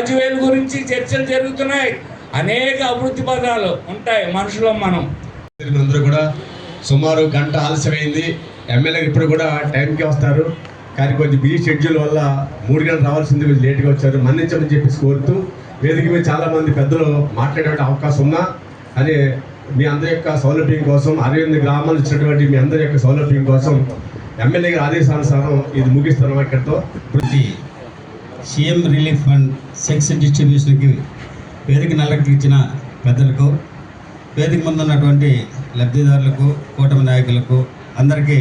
రాజువేలు గురించి చర్చలు జరుగుతున్నాయి. అనేక అభివృద్ధి పదాలు ఉంటాయి మనుషులం మనం. అందరూ కూడా సుమారు గంట ఆలస్యమైంది. ఎమ్మెల్యే ఇప్పుడు కూడా టైంకి వస్తారు. కానీ కొంచెం బిజీ షెడ్యూల్ వల్ల మూడు గంటలు రావాల్సింది కొంచెం లేట్గా వచ్చారు. మన్నించమని చెప్పేసి కోరుతూ వేదిక మీద చాలా మంది పెద్దలు మాట్లాడే అవకాశం ఉన్నా. అని మీ అందరి యొక్క సౌలభ్యం కోసం అరవై ఎనిమిది గ్రామాలు ఇచ్చినటువంటి మీ అందరి యొక్క సౌలభ్యం కోసం ఎమ్మెల్యే గారి ఆదేశానుసారం ఇది ముగిస్తున్నాం ఇక్కడితో. ప్రతి సీఎం రిలీఫ్ ఫండ్ సెక్స్ డిస్ట్రిబ్యూషన్కి వేదిక నల్లకిచ్చిన పెద్దలకు వేదిక ముందు ఉన్నటువంటి లబ్ధిదారులకు కూటమి నాయకులకు అందరికీ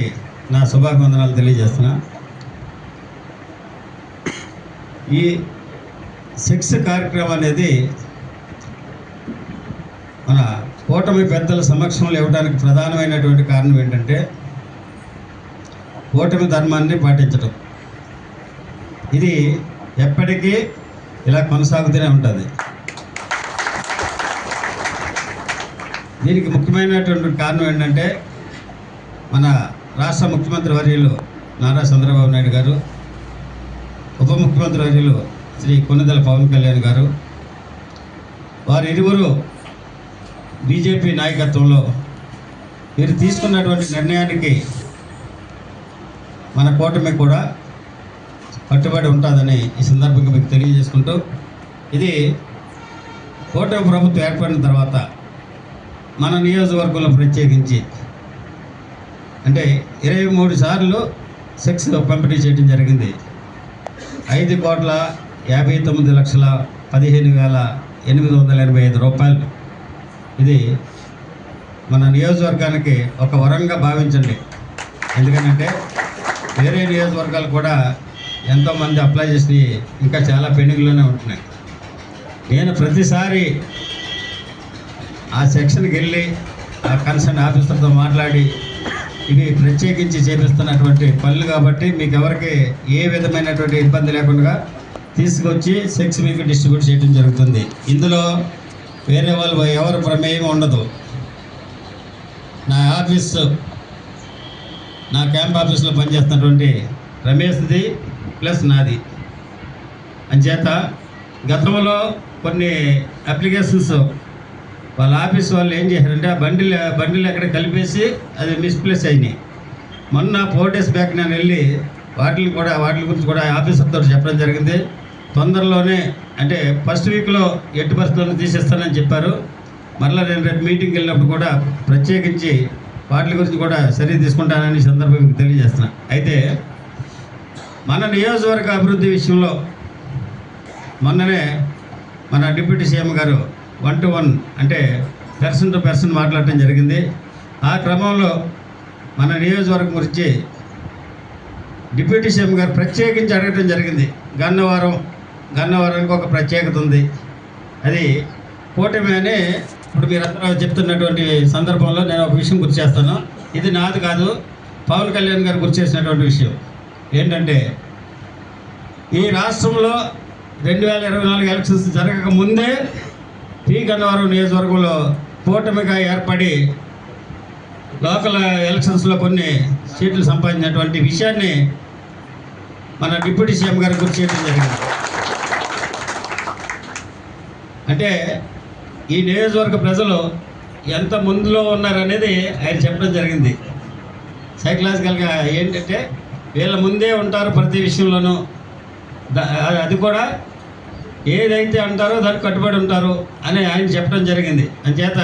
నా శుభాభివందనాలు తెలియజేస్తున్నా. ఈ సెక్స్ కార్యక్రమం అనేది మన కూటమి పెద్దల సమక్షంలో ఇవ్వడానికి ప్రధానమైనటువంటి కారణం ఏంటంటే కూటమి ధర్మాన్ని పాటించడం. ఇది ఎప్పటికీ ఇలా కొనసాగుతూనే ఉంటుంది. దీనికి ముఖ్యమైనటువంటి కారణం ఏంటంటే మన రాష్ట్ర ముఖ్యమంత్రి వర్యులు నారా చంద్రబాబు నాయుడు గారు ఉప ముఖ్యమంత్రి వర్యులు శ్రీ కొన్నిదల పవన్ కళ్యాణ్ గారు వారి ఇరువురు బీజేపీ నాయకత్వంలో వీరు తీసుకున్నటువంటి నిర్ణయానికి మన కూటమి కూడా కట్టుబడి ఉంటుందని ఈ సందర్భంగా మీకు తెలియజేసుకుంటూ ఇది కూటమి ప్రభుత్వం ఏర్పడిన తర్వాత మన నియోజకవర్గంలో ప్రత్యేకించి అంటే ఇరవై మూడు సార్లు సెక్స్ పంపిణీ చేయడం జరిగింది. ఐదు కోట్ల యాభై తొమ్మిది లక్షల పదిహేను వేల ఎనిమిది వందల ఎనభై ఐదు రూపాయలు. ఇది మన నియోజకవర్గానికి ఒక వరంగా భావించండి. ఎందుకంటే వేరే నియోజకవర్గాలు కూడా ఎంతోమంది అప్లై చేసి ఇంకా చాలా పెండింగ్లోనే ఉంటున్నాయి. నేను ప్రతిసారి ఆ సెక్షన్కి వెళ్ళి ఆ కన్సర్న్ ఆఫీసర్తో మాట్లాడి ఇవి ప్రత్యేకించి చేపిస్తున్నటువంటి పనులు కాబట్టి మీకు ఎవరికి ఏ విధమైనటువంటి ఇబ్బంది లేకుండా తీసుకొచ్చి సెక్స్ మీకు డిస్ట్రిబ్యూట్ చేయడం జరుగుతుంది. ఇందులో వేరే వాళ్ళు ఎవరు ప్రమేయం ఉండదు. నా ఆఫీసు నా క్యాంప్ ఆఫీస్లో పనిచేస్తున్నటువంటి రమేష్ది ప్లస్ నాది. అంచేత గతంలో కొన్ని అప్లికేషన్స్ వాళ్ళ ఆఫీస్ వాళ్ళు ఏం చేశారంటే ఆ బండిలు బండిలు ఎక్కడ కలిపేసి అది మిస్ప్లేస్ అయినాయి. మొన్న ఫోర్ డేస్ బ్యాక్ నేను వెళ్ళి వాటిని కూడా వాటి గురించి కూడా ఆఫీసర్తో చెప్పడం జరిగింది. తొందరలోనే అంటే ఫస్ట్ వీక్లో ఎట్టి పరిస్థితుల్లో తీసేస్తానని చెప్పారు. మరలా నేను రేపు మీటింగ్కి వెళ్ళినప్పుడు కూడా ప్రత్యేకించి వాటి గురించి కూడా సరి తీసుకుంటానని సందర్భంగా తెలియజేస్తున్నాను తెలియజేస్తున్నా. అయితే మన నియోజకవర్గ అభివృద్ధి విషయంలో మొన్ననే మన deputy CM garu one to one అంటే పర్సన్ టు పర్సన్ మాట్లాడటం జరిగింది. ఆ క్రమంలో మన నియోజకవర్గం గురించి డిప్యూటీ సీఎం గారు ప్రత్యేకించి అడగటం జరిగింది. గన్నవరం గన్నవరానికి ఒక ప్రత్యేకత ఉంది. అది కూటమి అని ఇప్పుడు మీరందరూ చెప్తున్నటువంటి సందర్భంలో నేను ఒక విషయం గుర్తు చేస్తాను. ఇది నాది కాదు పవన్ కళ్యాణ్ గారు గుర్తు చేసినటువంటి విషయం. ఏంటంటే ఈ రాష్ట్రంలో రెండు వేల ఇరవై నాలుగు ఎలక్షన్స్ జరగక ముందే పి గన్నవరం నియోజకవర్గంలో కూటమిగా ఏర్పడి లోకల్ ఎలక్షన్స్లో కొన్ని సీట్లు సంపాదించినటువంటి విషయాన్ని మన డిప్యూటీ సీఎం గారి గుర్తు చేయడం జరిగింది. అంటే ఈ నియోజకవర్గ ప్రజలు ఎంత ముందులో ఉన్నారనేది ఆయన చెప్పడం జరిగింది. సైకలాజికల్గా ఏంటంటే వీళ్ళ ముందే ఉంటారు ప్రతి విషయంలోనూ. అది కూడా ఏదైతే అంటారో దానికి కట్టుబడి ఉంటారు అని ఆయన చెప్పడం జరిగింది. అంచేత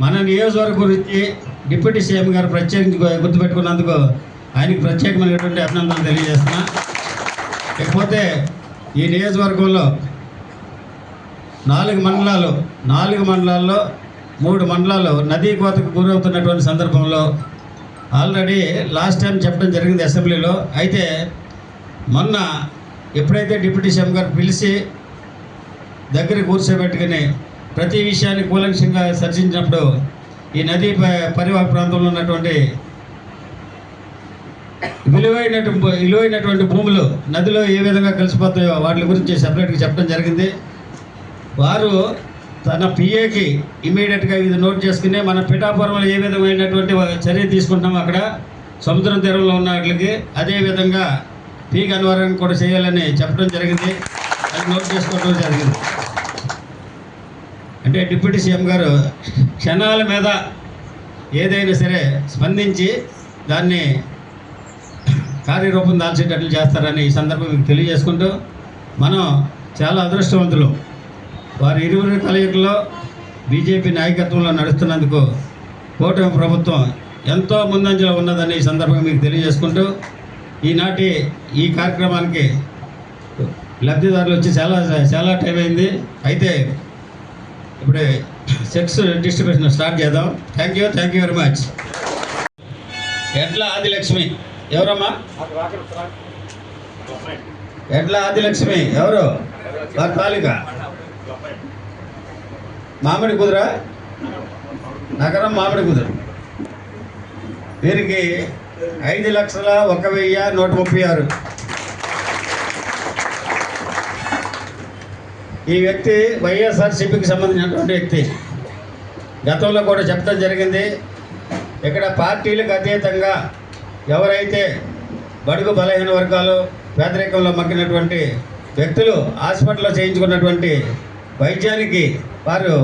మన నియోజకవర్గం గురించి డిప్యూటీ సీఎం గారు ప్రత్యేకించి గుర్తుపెట్టుకున్నందుకు ఆయనకి ప్రత్యేకమైనటువంటి అభినందనలు తెలియజేస్తున్నా. ఇకపోతే ఈ నియోజకవర్గంలో నాలుగు మండలాలు నాలుగు మండలాల్లో మూడు మండలాలు నదీ కోతకు గురవుతున్నటువంటి సందర్భంలో ఆల్రెడీ లాస్ట్ టైం చెప్పడం జరిగింది అసెంబ్లీలో. అయితే మొన్న ఎప్పుడైతే డిప్యూటీ సీఎం గారు పిలిచి దగ్గర కూర్చోబెట్టుకుని ప్రతి విషయాన్ని కూలంక్షంగా చర్చించినప్పుడు ఈ నదీ ప- పరివాహక ప్రాంతంలో ఉన్నటువంటి విలువైనటువంటి విలువైనటువంటి భూములు నదిలో ఏ విధంగా కలిసిపోతాయో వాటి గురించి సపరేట్గా చెప్పడం జరిగింది. వారు తన పిఏకి ఇమీడియట్గా ఇది నోట్ చేసుకుని మన పిఠాపురంలో ఏ విధమైనటువంటి చర్య తీసుకుంటామో అక్కడ సముద్రం తీరంలో ఉన్న వాటికి అదే విధంగా పీ కన్వరాన్ని కూడా చేయాలని చెప్పడం జరిగింది. అది నోట్ చేసుకోవడం జరిగింది. అంటే డిప్యూటీ సీఎం గారు క్షణాల మీద ఏదైనా సరే స్పందించి దాన్ని కార్యరూపం దాల్చేటట్లు చేస్తారని ఈ సందర్భం మీకు తెలియజేసుకుంటూ మనం చాలా అదృష్టవంతులు. వారి ఇరువురి కలయికలో బీజేపీ నాయకత్వంలో నడుస్తున్నందుకు కూటమి ప్రభుత్వం ఎంతో ముందంజలో ఉన్నదని ఈ సందర్భంగా మీకు తెలియజేసుకుంటూ ఈనాటి ఈ కార్యక్రమానికి లబ్ధిదారులు వచ్చి చాలా చాలా టైం అయింది. అయితే ఇప్పుడే సెక్స్ డిస్ట్రిబ్యూషన్ స్టార్ట్ చేద్దాం. Thank you thank you very much Edla Adilakshmi ఎవరమ్మా? ఎడ్ల ఆదిలక్ష్మి ఎవరు? తాలిక? మామిడి కుదుర? నగరం మామిడి కుదుర. వీరికి ఐదు లక్షల ఒక వెయ్యి నూట ముప్పై ఆరు. ఈ వ్యక్తి వైఎస్ఆర్సీపీకి సంబంధించినటువంటి వ్యక్తి. గతంలో కూడా చెప్పడం జరిగింది. ఇక్కడ పార్టీలకు అతీతంగా ఎవరైతే బడుగు బలహీన వర్గాలు పేదరికంలో మగ్గినటువంటి వ్యక్తులు హాస్పిటల్లో చేయించుకున్నటువంటి వైద్యానికి వారు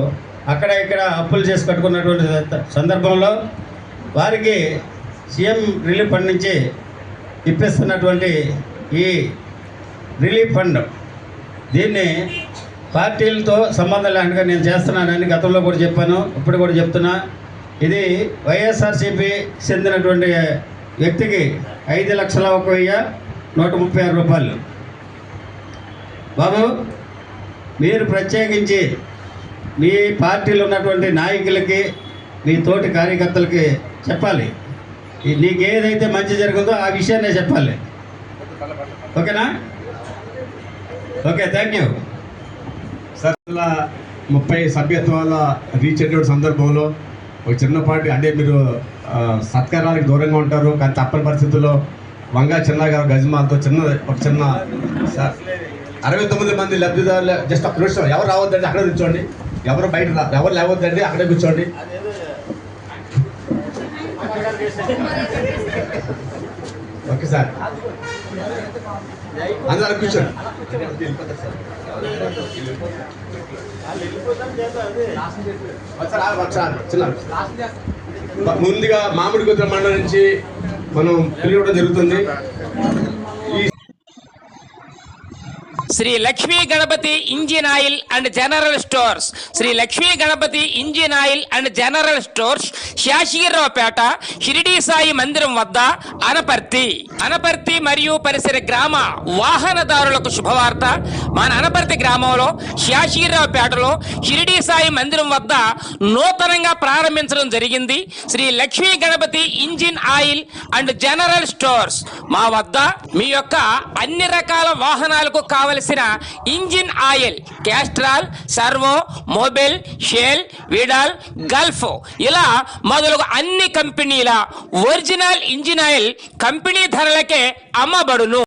అక్కడ ఇక్కడ అప్పులు చేసి కట్టుకున్నటువంటి సందర్భంలో వారికి సీఎం రిలీఫ్ ఫండ్ నుంచి ఇప్పిస్తున్నటువంటి ఈ రిలీఫ్ ఫండ్ దీన్ని పార్టీలతో సంబంధం లేకుండా నేను చేస్తున్నానని గతంలో కూడా చెప్పాను ఇప్పుడు కూడా చెప్తున్నా. ఇది వైఎస్ఆర్సీపీ చెందినటువంటి వ్యక్తికి ఐదు లక్షల ఒక వెయ్యి నూట ముప్పై ఆరు రూపాయలు. బాబు మీరు ప్రత్యేకించి మీ పార్టీలో ఉన్నటువంటి నాయకులకి మీ తోటి కార్యకర్తలకి చెప్పాలి. నీకు ఏదైతే మంచి జరుగుతుందో ఆ విషయాన్నే చెప్పాలి. ఓకేనా? Okay thank you. సర్ల ముప్పై సభ్యత్వాల రీచ్ అయినటువంటి సందర్భంలో ఒక చిన్నపాటి అంటే మీరు సత్కారాలకు దూరంగా ఉంటారు కానీ తప్పని పరిస్థితుల్లో వంగా చిన్న గారు గజమాలతో చిన్న ఒక చిన్న సార్ అరవై తొమ్మిది మంది లబ్ధిదారులు జస్ట్ ఒక నిమిషం ఎవరు రావద్దండి అక్కడ కూర్చోండి. ఎవరు బయట రా- ఎవరు లేవద్దండి అక్కడే కూర్చోండి. Okay sir. అందరూ కూర్చోండి. ముందుగా మామిడి కుదుర మండలం నుంచి మనం పిలవడం జరుగుతుంది. Sri Lakshmi Ganapathi engine oil and general stores. Sri Lakshmi Ganapathi engine oil and general stores Sashiraopeta Shirdi Sai మందిరం వద్ద అనపర్తి. అనపర్తి మరియు పరిసర గ్రామ వాహనదారులకు శుభవార్త. మన అనపర్తి గ్రామంలో శాషీరావుపేటలో షిరిడి సాయి మందిరం వద్ద నూతనంగా ప్రారంభించడం జరిగింది. Sri Lakshmi Ganapathi engine oil and general stores. మా వద్ద మీ యొక్క అన్ని రకాల వాహనాలకు కావలసిన engine oil Castrol Servo Mobil Shell Veedol Gulf ఇలా మొదలగు అన్ని కంపెనీల ఒరిజినల్ ఇంజిన్ ఆయిల్ కంపెనీ ధరలకే అమ్మబడును.